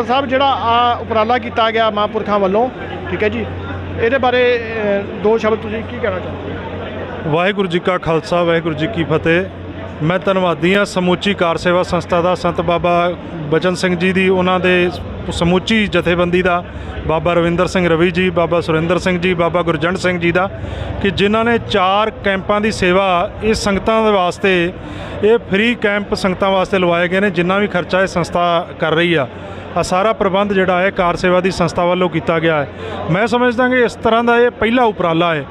ਸਾਹਿਬ ਜਿਹੜਾ ਆ ਉਪਰਾਲਾ ਕੀਤਾ ਗਿਆ ਮਹਾਂਪੁਰਖਾਂ ਵੱਲੋਂ ਠੀਕ ਹੈ ਜੀ ਇਹਦੇ ਬਾਰੇ ਅ, ਦੋ ਸ਼ਬਦ ਤੁਸੀਂ ਕੀ ਕਹਿਣਾ ਚਾਹੁੰਦੇ ਹੋ ਵਾਹਿਗੁਰੂ ਜੀ ਕਾ ਖਾਲਸਾ ਵਾਹਿਗੁਰੂ ਜੀ ਕੀ ਫਤਿਹ। ਮੈਂ ਧੰਨਵਾਦੀ ਹਾਂ ਸਮੁੱਚੀ ਕਾਰ ਸੇਵਾ ਸੰਸਥਾ ਦਾ ਸੰਤ ਬਾਬਾ ਬਚਨ ਸਿੰਘ ਜੀ ਦੀ ਉਹਨਾਂ ਦੇ ਸਮੁੱਚੀ ਜਥੇਬੰਦੀ ਦਾ ਬਾਬਾ ਰਵਿੰਦਰ ਸਿੰਘ ਰਵੀ ਜੀ ਬਾਬਾ ਸੁਰਿੰਦਰ ਸਿੰਘ ਜੀ ਬਾਬਾ ਗੁਰਜੰਟ ਸਿੰਘ ਜੀ ਦਾ ਕਿ ਜਿਨ੍ਹਾਂ ਨੇ ਚਾਰ ਕੈਂਪਾਂ ਦੀ ਸੇਵਾ ਇਹ ਸੰਗਤਾਂ ਦੇ ਵਾਸਤੇ ਇਹ ਫ੍ਰੀ ਕੈਂਪ ਸੰਗਤਾਂ ਵਾਸਤੇ ਲਵਾਏ ਗਏ ਨੇ ਜਿੰਨਾ ਵੀ ਖਰਚਾ ਇਹ ਸੰਸਥਾ ਕਰ ਰਹੀ ਆ। ਆ ਸਾਰਾ ਪ੍ਰਬੰਧ ਜਿਹੜਾ ਹੈ ਕਾਰ ਸੇਵਾ ਦੀ ਸੰਸਥਾ ਵੱਲੋਂ ਕੀਤਾ ਗਿਆ ਹੈ। ਮੈਂ ਸਮਝਦਾ ਕਿ ਇਸ ਤਰ੍ਹਾਂ ਦਾ ਇਹ ਪਹਿਲਾ ਉਪਰਾਲਾ ਹੈ।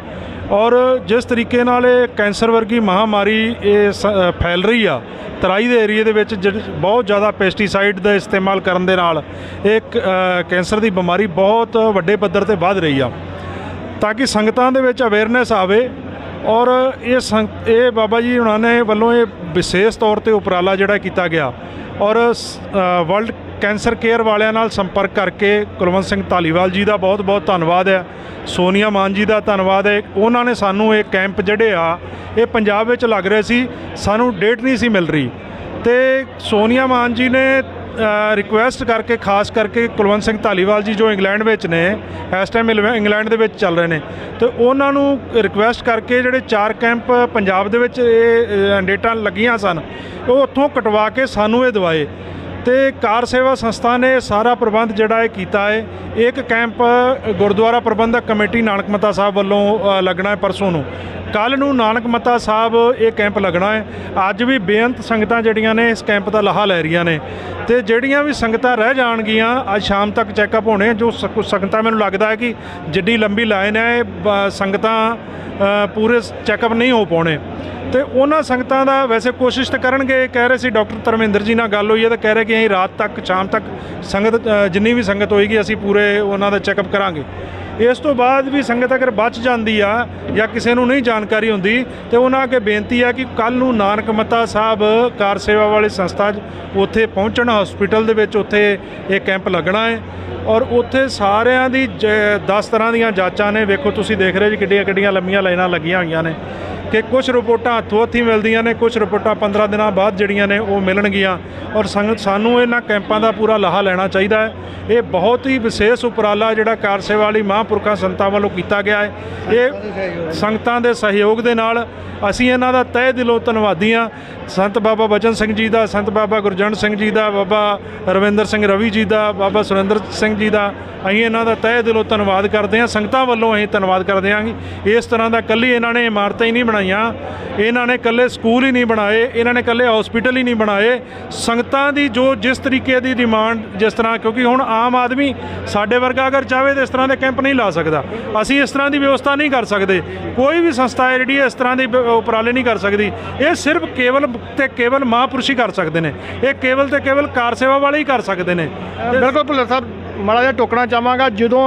ਔਰ ਜਿਸ ਤਰੀਕੇ ਨਾਲ ਇਹ ਕੈਂਸਰ ਵਰਗੀ ਮਹਾਮਾਰੀ ਇਹ ਸ- ਫੈਲ ਰਹੀ ਆ, ਤਰਾਈ ਦੇ ਏਰੀਏ ਦੇ ਵਿੱਚ ਜਿਹੜੀ ਬਹੁਤ ਜ਼ਿਆਦਾ ਪੈਸਟੀਸਾਈਡ ਦਾ ਇਸਤੇਮਾਲ ਕਰਨ ਦੇ ਨਾਲ ਇਹ ਕੈਂਸਰ ਦੀ ਬਿਮਾਰੀ ਬਹੁਤ ਵੱਡੇ ਪੱਧਰ ਤੇ ਵੱਧ ਰਹੀ ਆ। ਤਾਂ ਕਿ ਸੰਗਤਾਂ ਦੇ ਵਿੱਚ ਅਵੇਅਰਨੈਸ ਆਵੇ ਔਰ ਇਹ ਸੰਗ, ਇਹ ਬਾਬਾ ਜੀ ਉਹਨਾਂ ਨੇ ਵੱਲੋਂ ਇਹ ਵਿਸ਼ੇਸ਼ ਤੌਰ ਤੇ ਉਪਰਾਲਾ ਜਿਹੜਾ ਕੀਤਾ ਗਿਆ। ਔਰ ਵਰਲਡ ਕੈਂਸਰ ਕੇਅਰ ਵਾਲਿਆਂ ਨਾਲ ਸੰਪਰਕ ਕਰਕੇ ਕੁਲਵੰਤ ਸਿੰਘ ਧਾਲੀਵਾਲ ਜੀ ਦਾ ਬਹੁਤ ਬਹੁਤ ਧੰਨਵਾਦ ਹੈ ਸੋਨੀਆ ਮਾਨ ਜੀ ਦਾ ਧੰਨਵਾਦ ਹੈ। ਉਹਨਾਂ ਨੇ ਸਾਨੂੰ ਇਹ ਕੈਂਪ ਜਿਹੜੇ ਆ ਇਹ ਪੰਜਾਬ ਵਿੱਚ ਲੱਗ ਰਹੇ ਸੀ ਸਾਨੂੰ ਡੇਟ ਨਹੀਂ ਸੀ ਮਿਲ ਰਹੀ। ਤੇ ਸੋਨੀਆ ਮਾਨ ਜੀ ਨੇ ਰਿਕੁਐਸਟ ਕਰਕੇ ਖਾਸ ਕਰਕੇ ਕੁਲਵੰਤ ਸਿੰਘ ਧਾਲੀਵਾਲ ਜੀ ਜੋ ਇੰਗਲੈਂਡ ਵਿੱਚ ਨੇ ਇਸ ਟਾਈਮ ਇੰਗਲੈਂਡ ਦੇ ਵਿੱਚ ਚੱਲ ਰਹੇ ਨੇ। ਤੇ ਉਹਨਾਂ ਨੂੰ ਰਿਕੁਐਸਟ ਕਰਕੇ ਜਿਹੜੇ ਚਾਰ ਕੈਂਪ ਪੰਜਾਬ ਦੇ ਵਿੱਚ ਇਹ ਅ, ਡੇਟਾਂ ਲੱਗੀਆਂ ਸਨ ਉਹ ਉੱਥੋਂ ਕਟਵਾ ਕੇ ਸਾਨੂੰ ਇਹ ਦਵਾਏ। ਤੇ ਕਾਰ ਸੇਵਾ ਸੰਸਥਾ ਨੇ ਸਾਰਾ ਪ੍ਰਬੰਧ ਜਿਹੜਾ ਇਹ ਕੀਤਾ ਹੈ। ਇੱਕ ਕੈਂਪ ਗੁਰਦੁਆਰਾ ਪ੍ਰਬੰਧਕ ਕਮੇਟੀ ਨਾਨਕ ਮੱਤਾ ਸਾਹਿਬ ਵੱਲੋਂ ਲੱਗਣਾ ਹੈ ਪਰਸੋਂ ਨੂੰ। ਕੱਲ ਨੂੰ ਨਾਨਕ ਮੱਤਾ ਸਾਹਿਬ ਇਹ ਕੈਂਪ ਲੱਗਣਾ ਹੈ। ਅੱਜ ਵੀ ਬੇਅੰਤ ਸੰਗਤਾਂ ਜਿਹੜੀਆਂ ਨੇ ਇਸ ਕੈਂਪ ਦਾ ਲਾਹਾ ਲੈ ਰਹੀਆਂ ਨੇ। ਤੇ ਜਿਹੜੀਆਂ ਵੀ ਸੰਗਤਾਂ ਰਹਿ ਜਾਣਗੀਆਂ, ਅੱਜ ਸ਼ਾਮ ਤੱਕ ਚੈੱਕਅਪ ਹੋਣੇ ਜੋ ਸੰਗਤਾਂ ਮੈਨੂੰ ਲੱਗਦਾ ਹੈ ਕਿ ਜਿੱਡੀ ਲੰਬੀ ਲਾਈਨ ਹੈ, ਇਹ ਬ- ਸੰਗਤਾਂ ਪੂਰੇ ਚੈੱਕਅਪ ਨਹੀਂ ਹੋ ਪਾਉਣੇ। ਤੇ ਉਹਨਾਂ ਸੰਗਤਾਂ ਦਾ ਵੈਸੇ ਕੋਸ਼ਿਸ਼ ਤਾਂ ਕਰਨਗੇ ਕਹਿ ਰਹੇ ਸੀ ਡਾਕਟਰ ਧਰਮਿੰਦਰ ਜੀ ਨਾਲ ਗੱਲ ਹੋਈ ਹੈ, ਤਾਂ ਕਹਿ ਰਹੇ ਕਿ ਅਸੀਂ ਰਾਤ ਤੱਕ, ਸ਼ਾਮ ਤੱਕ ਸੰਗਤ ਜਿੰਨੀ ਵੀ ਸੰਗਤ ਹੋਏਗੀ, ਅਸੀਂ ਪੂਰੇ ਉਹਨਾਂ ਦਾ ਚੈੱਕਅਪ ਕਰਾਂਗੇ। ਇਸ ਤੋਂ ਬਾਅਦ ਵੀ ਸੰਗਤ ਅਗਰ ਬਚ ਜਾਂਦੀ ਆ ਜਾਂ ਕਿਸੇ ਨੂੰ ਨਹੀਂ ਜਾਣਕਾਰੀ ਹੁੰਦੀ, ਤੇ ਉਹਨਾਂ ਅੱਗੇ ਬੇਨਤੀ ਆ ਕਿ ਕੱਲ ਨੂੰ ਨਾਨਕ ਮੱਤਾ ਸਾਹਿਬ ਕਾਰ ਸੇਵਾ ਵਾਲੀ ਸੰਸਥਾ 'ਚ ਉੱਥੇ ਪਹੁੰਚਣ ਹਸਪੀਟਲ ਦੇ ਵਿੱਚ ਉੱਥੇ ਇਹ ਕੈਂਪ ਲੱਗਣਾ ਹੈ। ਔਰ ਉੱਥੇ ਸਾਰਿਆਂ ਦੀ 10 ਤਰ੍ਹਾਂ ਦੀਆਂ ਜਾਂਚਾਂ ਨੇ। ਵੇਖੋ, ਤੁਸੀਂ ਦੇਖ ਰਹੇ ਜੀ ਕਿੱਡੀਆਂ ਕਿੱਡੀਆਂ ਲੰਮੀਆਂ ਲਾਈਨਾਂ ਲੱਗੀਆਂ ਹੋਈਆਂ ਨੇ। ਕਿ ਕੁਝ ਰਿਪੋਰਟਾਂ ਹੱਥੋਂ ਹੱਥੀ ਮਿਲਦੀਆਂ ਨੇ ਕੁਝ ਰਿਪੋਰਟਾਂ 15 ਦਿਨਾਂ ਬਾਅਦ ਜਿਹੜੀਆਂ ਨੇ ਉਹ ਮਿਲਣਗੀਆਂ ਔਰ ਸੰਗਤ ਸਾਨੂੰ ਇਹਨਾਂ ਕੈਂਪਾਂ ਦਾ ਪੂਰਾ ਲਾਹਾ ਲੈਣਾ ਚਾਹੀਦਾ ਹੈ। ਇਹ ਬਹੁਤ ਹੀ ਵਿਸ਼ੇਸ਼ ਉਪਰਾਲਾ ਜਿਹੜਾ ਕਾਰ ਸੇਵਾ ਵਾਲੀ ਮਹਾਂਪੁਰਖਾਂ ਸੰਤਾਂ ਵੱਲੋਂ ਕੀਤਾ ਗਿਆ ਹੈ। ਇਹ ਸੰਗਤਾਂ ਦੇ ਸਹਿਯੋਗ ਦੇ ਨਾਲ ਅਸੀਂ ਇਹਨਾਂ ਦਾ ਤਹਿ ਦਿਲੋਂ ਧੰਨਵਾਦੀ ਹਾਂ। ਸੰਤ ਬਾਬਾ ਬਚਨ ਸਿੰਘ ਜੀ ਦਾ, ਸੰਤ ਬਾਬਾ ਗੁਰਜੰਟ ਸਿੰਘ ਜੀ ਦਾ, ਬਾਬਾ ਰਵਿੰਦਰ ਸਿੰਘ ਰਵੀ ਜੀ ਦਾ, ਬਾਬਾ ਸੁਰਿੰਦਰ ਸਿੰਘ ਜੀ ਦਾ, ਅਸੀਂ ਇਹਨਾਂ ਦਾ ਤਹਿ ਦਿਲੋਂ ਧੰਨਵਾਦ ਕਰਦੇ ਹਾਂ। ਸੰਗਤਾਂ ਵੱਲੋਂ ਅਸੀਂ ਧੰਨਵਾਦ ਕਰਦੇ ਹਾਂ ਇਸ ਤਰ੍ਹਾਂ ਦਾ ਕੱਲੀ ਇਹਨਾਂ ਨੇ ਇਮਾਰਤਾਂ ਹੀ ਨਹੀਂ ਬਣਾਈਆਂ। ਇਹਨਾਂ ਨੇ ਇਕੱਲੇ ਸਕੂਲ ਹੀ ਨਹੀਂ ਬਣਾਏ, ਇਹਨਾਂ ਨੇ ਇਕੱਲੇ ਹਸਪੀਟਲ ਹੀ ਨਹੀਂ ਬਣਾਏ। ਸੰਗਤਾਂ ਦੀ ਜੋ ਜਿਸ ਤਰੀਕੇ ਦੀ ਡਿਮਾਂਡ ਜਿਸ ਤਰ੍ਹਾਂ ਕਿਉਂਕਿ ਹੁਣ ਆਮ ਆਦਮੀ ਸਾਡੇ ਵਰਗਾ ਅਗਰ ਚਾਹਵੇ ਤਾਂ ਇਸ ਤਰ੍ਹਾਂ ਦੇ ਕੈਂਪ ਨਹੀਂ ਲਾ ਸਕਦਾ। ਅਸੀਂ ਇਸ ਤਰ੍ਹਾਂ ਦੀ ਵਿਵਸਥਾ ਨਹੀਂ ਕਰ ਸਕਦੇ। ਕੋਈ ਵੀ ਸੰਸਥਾ ਹੈ ਜਿਹੜੀ ਇਸ ਤਰ੍ਹਾਂ ਦੀ ਉਪਰਾਲੇ ਨਹੀਂ ਕਰ ਸਕਦੀ। ਇਹ ਸਿਰਫ ਕੇਵਲ ਤੇ ਕੇਵਲ ਮਹਾਂਪੁਰਸ਼ ਹੀ ਕਰ ਸਕਦੇ ਨੇ। ਇਹ ਕੇਵਲ ਤੇ ਕੇਵਲ ਕਾਰ ਸੇਵਾ ਵਾਲੇ ਹੀ ਕਰ ਸਕਦੇ ਨੇ। ਬਿਲਕੁਲ ਭੁੱਲਰ ਸਾਹਿਬ ਮਾੜਾ ਜਿਹਾ ਟੋਕਣਾ ਚਾਹਾਂਗਾ, ਜਦੋਂ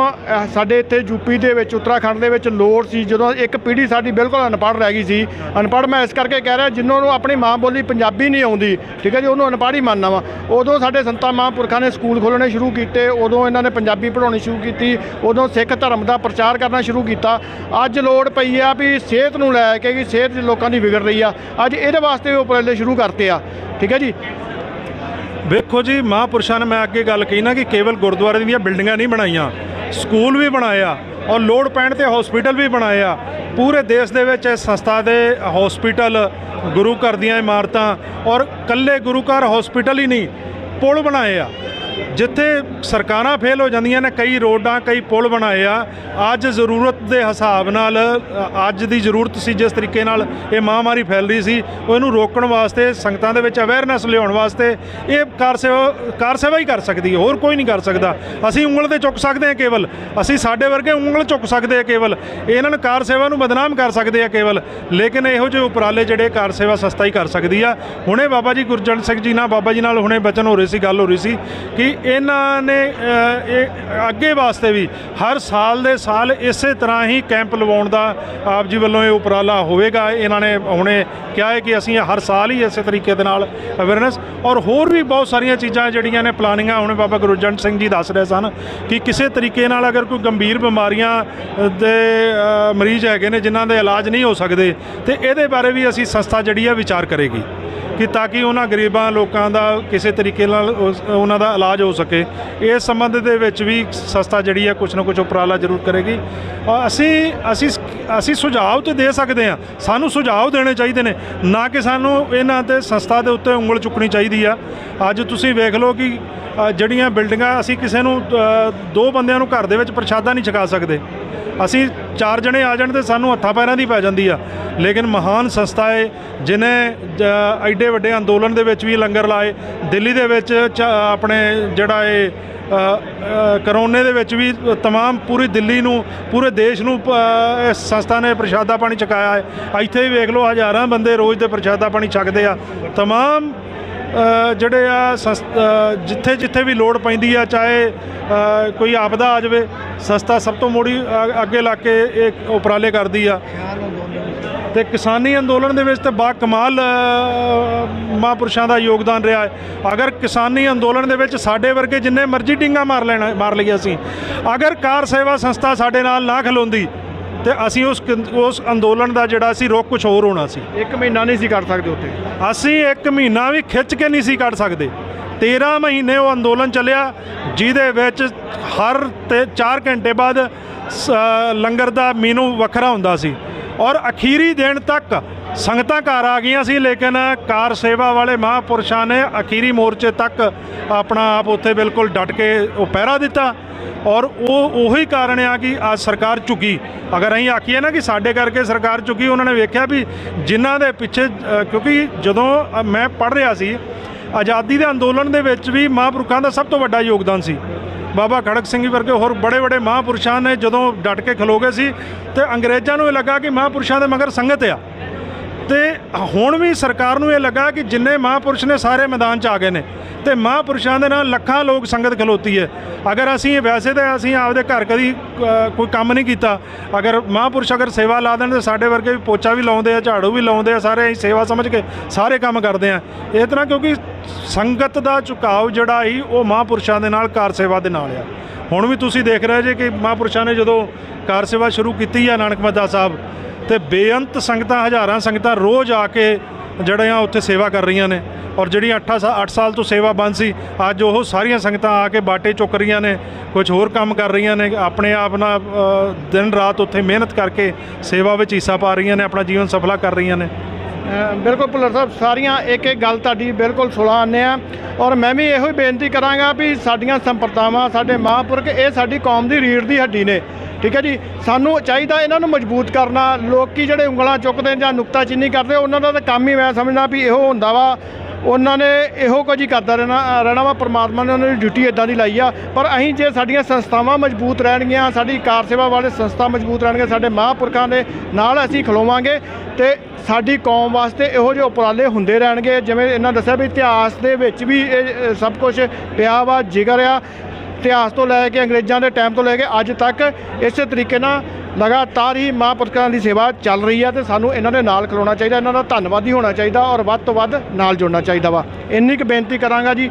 ਸਾਡੇ ਇੱਥੇ ਯੂਪੀ ਦੇ ਵਿੱਚ, ਉੱਤਰਾਖੰਡ ਦੇ ਵਿੱਚ ਲੋੜ ਸੀ, ਜਦੋਂ ਇੱਕ ਪੀੜ੍ਹੀ ਸਾਡੀ ਬਿਲਕੁਲ ਅਨਪੜ੍ਹ ਰਹਿ ਗਈ ਸੀ। ਅਨਪੜ੍ਹ ਮੈਂ ਇਸ ਕਰਕੇ ਕਹਿ ਰਿਹਾ, ਜਿਨ੍ਹਾਂ ਨੂੰ ਆਪਣੀ ਮਾਂ ਬੋਲੀ ਪੰਜਾਬੀ ਨਹੀਂ ਆਉਂਦੀ, ਠੀਕ ਹੈ ਜੀ, ਉਹਨੂੰ ਅਨਪੜ੍ਹ ਹੀ ਮੰਨਣਾ ਵਾ। ਉਦੋਂ ਸਾਡੇ ਸੰਤਾਂ ਮਹਾਂਪੁਰਖਾਂ ਨੇ ਸਕੂਲ ਖੋਲ੍ਹਣੇ ਸ਼ੁਰੂ ਕੀਤੇ, ਉਦੋਂ ਇਹਨਾਂ ਨੇ ਪੰਜਾਬੀ ਪੜ੍ਹਾਉਣੀ ਸ਼ੁਰੂ ਕੀਤੀ, ਉਦੋਂ ਸਿੱਖ ਧਰਮ ਦਾ ਪ੍ਰਚਾਰ ਕਰਨਾ ਸ਼ੁਰੂ ਕੀਤਾ। ਅੱਜ ਲੋੜ ਪਈ ਆ ਵੀ ਸਿਹਤ ਨੂੰ ਲੈ ਕੇ ਕਿ ਸਿਹਤ ਲੋਕਾਂ ਦੀ ਵਿਗੜ ਰਹੀ ਆ। ਅੱਜ ਇਹਦੇ ਵਾਸਤੇ ਵੀ ਉਪਰਾਲੇ ਸ਼ੁਰੂ ਕਰਤੇ ਆ, ਠੀਕ ਹੈ ਜੀ। ਵੇਖੋ ਜੀ, ਮਹਾਂਪੁਰਸ਼ਾਂ ਨੇ ਮੈਂ ਅੱਗੇ ਗੱਲ ਕਹੀ ਨਾ ਕਿ ਕੇਵਲ ਗੁਰਦੁਆਰੇ ਦੀਆਂ ਬਿਲਡਿੰਗਾਂ ਨਹੀਂ ਬਣਾਈਆਂ, ਸਕੂਲ ਵੀ ਬਣਾਏ ਆ ਔਰ ਲੋੜ ਪੈਣ ਤੇ ਹਸਪੀਟਲ ਵੀ ਬਣਾਏ ਆ। ਪੂਰੇ ਦੇਸ਼ ਦੇ ਵਿੱਚ ਇਸ ਸੰਸਥਾ ਦੇ ਹਸਪੀਟਲ ਗੁਰੂ ਘਰ ਦੀਆਂ ਇਮਾਰਤਾਂ ਔਰ ਕੱਲੇ ਗੁਰੂ ਘਰ ਹਸਪੀਟਲ ਹੀ ਨਹੀਂ, ਪੁਲ ਬਣਾਏ ਆ। ਜਿੱਥੇ ਸਰਕਾਰਾਂ ਫੇਲ ਹੋ ਜਾਂਦੀਆਂ ਨੇ ਕਈ ਰੋਡਾਂ ਕਈ ਪੁਲ ਬਣਾਏ ਆ ਅੱਜ ਜ਼ਰੂਰਤ ਦੇ ਹਿਸਾਬ ਨਾਲ ਅ, ਅੱਜ ਦੀ ਜ਼ਰੂਰਤ ਸੀ ਜਿਸ ਤਰੀਕੇ ਨਾਲ ਇਹ ਮਹਾਮਾਰੀ ਫੈਲ ਰਹੀ ਸੀ ਉਹ ਇਹਨੂੰ ਰੋਕਣ ਵਾਸਤੇ ਸੰਗਤਾਂ ਦੇ ਵਿੱਚ ਅਵੇਅਰਨੈਸ ਲਿਆਉਣ ਵਾਸਤੇ ਇਹ ਕਾਰ ਸੇਵਾ ਕਾਰ ਸੇਵਾ ਹੀ ਕਰ ਸਕਦੀ ਹੈ ਹੋਰ ਕੋਈ ਨਹੀਂ ਕਰ ਸਕਦਾ। ਅਸੀਂ ਉਂਗਲ ਤੇ ਚੁੱਕ ਸਕਦੇ ਹਾਂ ਕੇਵਲ ਅਸੀਂ ਸਾਡੇ ਵਰਗੇ ਉਂਗਲ ਚੁੱਕ ਸਕਦੇ ਹਾਂ ਕੇਵਲ ਇਹਨਾਂ ਨੂੰ ਕਾਰ ਸੇਵਾ ਨੂੰ ਬਦਨਾਮ ਕਰ ਸਕਦੇ ਆ ਕੇਵਲ ਲੇਕਿਨ ਇਹੋ ਜਿਹੇ ਉਪਰਾਲੇ ਜਿਹੜੇ ਕਾਰ ਸੇਵਾ ਸਸਤਾ ਹੀ ਕਰ ਸਕਦੀ ਆ। ਹੁਣੇ ਬਾਬਾ ਜੀ ਗੁਰਜੰਟ ਸਿੰਘ ਜੀ ਨਾਲ ਬਾਬਾ ਜੀ ਨਾਲ ਹੁਣੇ ਬਚਨ ਹੋ ਰਹੀ ਸੀ ਗੱਲ ਹੋ ਰਹੀ ਸੀ ਕਿ ਇਹਨਾਂ ਨੇ ਇਹ ਅੱਗੇ ਵਾਸਤੇ ਵੀ ਹਰ ਸਾਲ ਦੇ ਸਾਲ ਇਸੇ ਤਰ੍ਹਾਂ ਹੀ ਕੈਂਪ ਲਵਾਉਣ ਦਾ ਆਪ ਜੀ ਵੱਲੋਂ ਇਹ ਉਪਰਾਲਾ ਹੋਵੇਗਾ। ਇਹਨਾਂ ਨੇ ਹੁਣੇ ਕਿਹਾ ਹੈ ਕਿ ਅਸੀਂ ਹਰ ਸਾਲ ਹੀ ਇਸੇ ਤਰੀਕੇ ਦੇ ਨਾਲ ਅਵੇਅਰਨੈਸ ਔਰ ਹੋਰ ਵੀ ਬਹੁਤ ਸਾਰੀਆਂ ਚੀਜ਼ਾਂ ਜਿਹੜੀਆਂ ਨੇ ਪਲਾਨਿੰਗਾਂ ਹੁਣੇ ਬਾਬਾ ਗੁਰਜੰਟ ਸਿੰਘ ਜੀ ਦੱਸ ਰਹੇ ਸਨ ਕਿ ਕਿਸੇ ਤਰੀਕੇ ਨਾਲ ਅਗਰ ਕੋਈ ਗੰਭੀਰ ਬਿਮਾਰੀਆਂ ਦੇ ਮਰੀਜ਼ ਹੈਗੇ ਨੇ ਜਿਨ੍ਹਾਂ ਦੇ ਇਲਾਜ ਨਹੀਂ ਹੋ ਸਕਦੇ, ਤੇ ਇਹਦੇ ਬਾਰੇ ਵੀ ਅਸੀਂ ਸੰਸਥਾ ਜਿਹੜੀ ਹੈ ਵਿਚਾਰ ਕਰੇਗੀ। ਕਿ ਤਾਂ ਕਿ ਉਹਨਾਂ ਗਰੀਬਾਂ ਲੋਕਾਂ ਦਾ ਕਿਸੇ ਤਰੀਕੇ ਨਾਲ ਉਹਨਾਂ ਦਾ ਇਲਾਜ ਹੋ ਸਕੇ। ਇਸ ਸੰਬੰਧ ਦੇ ਵਿੱਚ ਵੀ ਸੰਸਥਾ ਜਿਹੜੀ ਹੈ ਕੁਝ ਨਾ ਕੁਝ ਉਪਰਾਲਾ ਜ਼ਰੂਰ ਕਰੇਗੀ। ਅਸੀਂ ਅਸੀਂ ਅਸੀਂ ਸੁਝਾਅ ਤੇ ਦੇ ਸਕਦੇ ਹਾਂ। ਸਾਨੂੰ ਸੁਝਾਅ ਦੇਣੇ ਚਾਹੀਦੇ ਨੇ। ਨਾ ਕਿ ਸਾਨੂੰ ਇਹਨਾਂ ਤੇ ਸੰਸਥਾ ਦੇ ਉੱਤੇ ਉਂਗਲ ਚੁੱਕਣੀ ਚਾਹੀਦੀ ਆ। ਅੱਜ ਤੁਸੀਂ ਵੇਖ ਲਓ ਕਿ ਜਿਹੜੀਆਂ ਬਿਲਡਿੰਗਾਂ ਅਸੀਂ ਕਿਸੇ ਨੂੰ ਦੋ ਬੰਦਿਆਂ ਨੂੰ ਘਰ ਦੇ ਵਿੱਚ ਪ੍ਰਸ਼ਾਦਾ ਨਹੀਂ ਛਕਾ ਸਕਦੇ। ਅਸੀਂ ਚਾਰ ਜਣੇ ਆ ਜਾਣ ਤੇ ਸਾਨੂੰ ਹੱਥਾਂ ਪੈਰਾਂ ਦੀ ਪੈ ਜਾਂਦੀ ਆ ਲੇਕਿਨ ਮਹਾਨ ਸੰਸਥਾ ਹੈ ਜਿਨੇ ਜ- ਐਡੇ ਵੱਡੇ ਅੰਦੋਲਨ ਦੇ ਵਿੱਚ ਵੀ ਲੰਗਰ ਲਾਏ ਦਿੱਲੀ ਦੇ ਵਿੱਚ ਚ- ਆਪਣੇ ਜਿਹੜਾ ਇਹ ਅ, ਅ, ਕਰੋਨੇ ਦੇ ਵਿੱਚ ਵੀ तमाम ਪੂਰੀ ਦਿੱਲੀ ਨੂੰ ਪੂਰੇ ਦੇਸ਼ ਨੂੰ ਅ, ਇਸ ਸੰਸਥਾ ਨੇ ਪ੍ਰਸ਼ਾਦਾ ਪਾਣੀ ਛਕਾਇਆ ਹੈ ਇੱਥੇ ਵੀ ਵੇਖ ਲਓ ਹਜ਼ਾਰਾਂ ਬੰਦੇ ਰੋਜ਼ ਦੇ ਪ੍ਰਸ਼ਾਦਾ ਪਾਣੀ ਛਕਦੇ ਆ तमाम ਅ, ਜਿਹੜੇ ਆ ਸੰਸ- ਜਿੱਥੇ ਜਿੱਥੇ ਵੀ ਲੋੜ ਪੈਂਦੀ ਆ, ਚਾਹੇ ਕੋਈ ਆਪਦਾ ਆ ਜਾਵੇ ਸੰਸਥਾ ਸਭ ਤੋਂ ਮੋੜੀ ਅੱਗੇ ਲਾ ਕੇ ਇਹ ਉਪਰਾਲੇ ਕਰਦੀ ਆ। ਤੇ ਕਿਸਾਨੀ ਅੰਦੋਲਨ ਦੇ ਵਿੱਚ ਤੇ ਬਾ ਕਮਾਲ ਮਹਾਂਪੁਰਸ਼ਾਂ ਦਾ ਯੋਗਦਾਨ ਰਿਹਾ ਹੈ। ਅਗਰ ਕਿਸਾਨੀ ਅੰਦੋਲਨ ਦੇ ਵਿੱਚ ਸਾਡੇ ਵਰਗੇ ਜਿੰਨੇ ਮਰਜ਼ੀ ਡਿੰਗਾ ਮਾਰ ਲੈਣਾ, ਮਾਰ ਲਈਏ ਅਸੀਂ, ਅਗਰ ਕਾਰ ਸੇਵਾ ਸੰਸਥਾ ਸਾਡੇ ਨਾਲ ਨਾ ਖਲੋਂਦੀ ਤੇ ਅਸੀਂ ਉਸ ਉਸ ਅੰਦੋਲਨ ਦਾ ਜਿਹੜਾ ਸੀ ਰੁੱਖ ਕੁਝ ਹੋਰ ਹੋਣਾ ਸੀ। ਇੱਕ ਮਹੀਨਾ ਨਹੀਂ ਸੀ ਕਰ ਸਕਦੇ ਉੱਥੇ। ਅਸੀਂ ਇੱਕ ਮਹੀਨਾ ਵੀ ਖਿੱਚ ਕੇ ਨਹੀਂ ਸੀ ਕੱਢ ਸਕਦੇ। 13 ਮਹੀਨੇ ਉਹ ਅੰਦੋਲਨ ਚੱਲਿਆ ਜਿਹਦੇ ਵਿੱਚ ਹਰ ਤੇ 4 ਘੰਟੇ ਬਾਅਦ ਲੰਗਰ ਦਾ ਮੀਨੂ ਵੱਖਰਾ ਹੁੰਦਾ ਸੀ। ਔਰ ਅਖੀਰੀ ਦਿਨ ਤੱਕ ਸੰਗਤਾਂ ਘਰ ਆ ਗਈਆਂ ਸੀ, ਲੇਕਿਨ ਕਾਰ ਸੇਵਾ ਵਾਲੇ ਮਹਾਂਪੁਰਸ਼ਾਂ ਨੇ ਅਖੀਰੀ ਮੋਰਚੇ ਤੱਕ ਆਪਣਾ ਆਪ ਉੱਥੇ ਬਿਲਕੁਲ ਡਟ ਕੇ ਉਹ ਪਹਿਰਾ ਦਿੱਤਾ। ਔਰ ਉਹ ਉਹੀ ਕਾਰਨ ਆ ਕਿ ਅੱਜ ਸਰਕਾਰ ਝੁਕੀ ਅਗਰ ਅਸੀਂ ਆਖੀਏ ਨਾ ਕਿ ਸਾਡੇ ਕਰਕੇ ਸਰਕਾਰ ਝੁਕੀ ਉਹਨਾਂ ਨੇ ਵੇਖਿਆ ਵੀ ਜਿਨ੍ਹਾਂ ਦੇ ਪਿੱਛੇ ਕਿਉਂਕਿ ਜਦੋਂ ਮੈਂ ਪੜ੍ਹ ਰਿਹਾ ਸੀ, ਆਜ਼ਾਦੀ ਦੇ ਅੰਦੋਲਨ ਦੇ ਵਿੱਚ ਵੀ ਮਹਾਂਪੁਰਖਾਂ ਦਾ ਸਭ ਤੋਂ ਵੱਡਾ ਯੋਗਦਾਨ ਸੀ। ਬਾਬਾ ਖੜਕ ਸਿੰਘ ਜੀ ਵਰਗੇ ਹੋਰ ਬੜੇ ਬੜੇ ਮਹਾਂਪੁਰਸ਼ਾਂ ਨੇ ਜਦੋਂ ਡਟ ਕੇ ਖਲੋ ਗਏ ਸੀ, ਤੇ ਅੰਗਰੇਜ਼ਾਂ ਨੂੰ ਇਹ ਲੱਗਾ ਕਿ ਮਹਾਂਪੁਰਸ਼ਾਂ ਦੇ ਮਗਰ ਸੰਗਤ ਆ। ਤੇ ਹੁਣ ਵੀ ਸਰਕਾਰ ਨੂੰ ਇਹ ਲੱਗਾ ਕਿ ਜਿੰਨੇ ਮਹਾਂਪੁਰਸ਼ ਨੇ ਸਾਰੇ ਮੈਦਾਨ 'ਚ ਆ ਗਏ ਨੇ ਤੇ ਮਹਾਂਪੁਰਸ਼ਾਂ ਦੇ ਨਾਲ ਲੱਖਾਂ ਲੋਕ ਸੰਗਤ ਖਲੋਤੀ ਹੈ। ਅਗਰ ਅਸੀਂ ਵੈਸੇ ਤਾਂ ਅਸੀਂ ਆਪਦੇ ਘਰ ਕਦੀ ਕੋਈ ਕੰਮ ਨਹੀਂ ਕੀਤਾ। ਅਗਰ ਮਹਾਂਪੁਰਸ਼ ਅਗਰ ਸੇਵਾ ਲਾ ਦੇਣ ਤੇ ਸਾਡੇ ਵਰਗੇ ਵੀ ਪੋਚਾ ਵੀ ਲਾਉਂਦੇ ਆ, ਝਾੜੂ ਵੀ ਲਾਉਂਦੇ ਆ, ਸਾਰੇ ਅਸੀਂ ਸੇਵਾ ਸਮਝ ਕੇ ਸਾਰੇ ਕੰਮ ਕਰਦੇ ਆ। ਇਸ ਤਰ੍ਹਾਂ ਕਿਉਂਕਿ ਸੰਗਤ ਦਾ ਝੁਕਾਓ ਜਿਹੜਾ ਹੀ ਉਹ ਮਹਾਂਪੁਰਸ਼ਾਂ ਦੇ ਨਾਲ ਕਾਰ ਸੇਵਾ ਦੇ ਨਾਲ ਆ। ਹੁਣ ਵੀ ਤੁਸੀਂ ਦੇਖ ਰਹੇ ਜੇ ਕਿ ਮਹਾਂਪੁਰਸ਼ਾਂ ਨੇ ਜਦੋਂ ਕਾਰ ਸੇਵਾ ਸ਼ੁਰੂ ਕੀਤੀ ਆ, ਨਾਨਕ ਮੱਦਾ ਸਾਹਿਬ ਤੇ ਬੇਅੰਤ ਸੰਗਤਾਂ, ਹਜ਼ਾਰਾਂ ਸੰਗਤਾਂ ਰੋਜ਼ ਆ ਕੇ ਜਿਹੜੀਆਂ ਉੱਥੇ ਸੇਵਾ ਕਰ ਰਹੀਆਂ ਨੇ। ਔਰ ਜਿਹੜੀਆਂ 8 8 ਸਾਲ ਤੋਂ ਸੇਵਾ ਬੰਦ ਸੀ, ਅੱਜ ਉਹ ਸਾਰੀਆਂ ਸੰਗਤਾਂ ਆ ਕੇ ਬਾਟੇ ਚੁੱਕ ਰਹੀਆਂ ਨੇ, ਕੁਝ ਹੋਰ ਕੰਮ ਕਰ ਰਹੀਆਂ ਨੇ, ਆਪਣੇ ਆਪ ਨਾਲ ਦਿਨ ਰਾਤ ਉੱਥੇ ਮਿਹਨਤ ਕਰਕੇ ਸੇਵਾ ਵਿੱਚ ਹਿੱਸਾ ਪਾ ਰਹੀਆਂ ਨੇ, ਆਪਣਾ ਜੀਵਨ ਸਫਲਾ ਕਰ ਰਹੀਆਂ ਨੇ। ਬਿਲਕੁਲ ਭੁੱਲਰ ਸਾਹਿਬ, ਸਾਰੀਆਂ ਇੱਕ ਇੱਕ ਗੱਲ ਤੁਹਾਡੀ ਬਿਲਕੁਲ ਸੁਣਾ ਆਉਂਦੇ ਆ ਔਰ ਮੈਂ ਵੀ ਇਹੋ ਹੀ ਬੇਨਤੀ ਕਰਾਂਗਾ ਵੀ ਸਾਡੀਆਂ ਸੰਪਰਦਾਵਾਂ ਸਾਡੇ ਮਹਾਂਪੁਰਖ, ਇਹ ਸਾਡੀ ਕੌਮ ਦੀ ਰੀੜ ਦੀ ਹੱਡੀ ਨੇ। ਠੀਕ ਹੈ ਜੀ, ਸਾਨੂੰ ਚਾਹੀਦਾ ਇਹਨਾਂ ਨੂੰ ਮਜ਼ਬੂਤ ਕਰਨਾ, ਲੋਕੀ ਜਿਹੜੇ ਉਂਗਲਾਂ ਚੁੱਕਦੇ ਜਾਂ ਨੁਕਤਾਚੀਨੀ ਕਰਦੇ, ਉਹਨਾਂ ਦਾ ਤਾਂ ਕੰਮ ਹੀ ਮੈਂ ਸਮਝਦਾ ਵੀ ਇਹੋ ਹੁੰਦਾ ਵਾ। ਉਹਨਾਂ ਨੇ ਇਹੋ ਕੁਝ ਹੀ ਕਰਦਾ ਰਹਿਣਾ ਰਹਿਣਾ ਵਾ, ਪਰਮਾਤਮਾ ਨੇ ਉਹਨਾਂ ਦੀ ਡਿਊਟੀ ਇਦਾਂ ਦੀ ਲਾਈ ਆ। ਪਰ ਅਸੀਂ ਜੇ ਸਾਡੀਆਂ ਸੰਸਥਾਵਾਂ ਮਜ਼ਬੂਤ ਰਹਿਣਗੀਆਂ, ਸਾਡੀ ਕਾਰ ਸੇਵਾ ਵਾਲੇ ਸੰਸਥਾ ਮਜ਼ਬੂਤ ਰਹਿਣਗੇ, ਸਾਡੇ ਮਹਾਂਪੁਰਖਾਂ ਦੇ ਨਾਲ ਅਸੀਂ ਖਲੋਵਾਂਗੇ ਤੇ ਸਾਡੀ ਕੌਮ ਵਾਸਤੇ ਇਹੋ ਜਿਹੇ ਉਪਰਾਲੇ ਹੁੰਦੇ ਰਹਿਣਗੇ। ਜਿਵੇਂ ਇਹਨਾਂ ਦੱਸਿਆ ਵੀ ਇਤਿਹਾਸ ਦੇ ਵਿੱਚ ਵੀ ਇਹ ਇਹ ਸਭ ਕੁਝ ਪਿਆ ਵਾ, ਜਿਗਰ ਆ। ਇਤਿਹਾਸ ਤੋਂ ਲੈ ਕੇ ਅੰਗਰੇਜ਼ਾਂ ਦੇ ਟਾਈਮ ਤੋਂ ਲੈ ਕੇ ਅੱਜ ਤੱਕ ਇਸੇ ਤਰੀਕੇ ਨਾਲ ਲਗਾਤਾਰ ਹੀ ਮਹਾਂਪੁਰਖਾਂ ਦੀ ਸੇਵਾ ਚੱਲ ਰਹੀ ਹੈ ਤੇ ਸਾਨੂੰ ਇਹਨਾਂ ਦੇ ਨਾਲ ਖਲੋਣਾ ਚਾਹੀਦਾ ਇਹਨਾਂ ਦਾ ਧੰਨਵਾਦੀ ਹੋਣਾ ਚਾਹੀਦਾ ਔਰ ਵੱਧ ਤੋਂ ਵੱਧ ਨਾਲ ਜੁੜਨਾ ਚਾਹੀਦਾ ਵਾ। ਇੰਨੀ ਕੁ ਬੇਨਤੀ ਕਰਾਂਗਾ ਜੀ।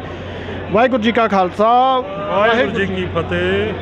ਵਾਹਿਗੁਰੂ ਜੀ ਕਾ ਖਾਲਸਾ ਵਾਹਿਗੁਰੂ ਜੀ ਕੀ ਫਤਿਹ।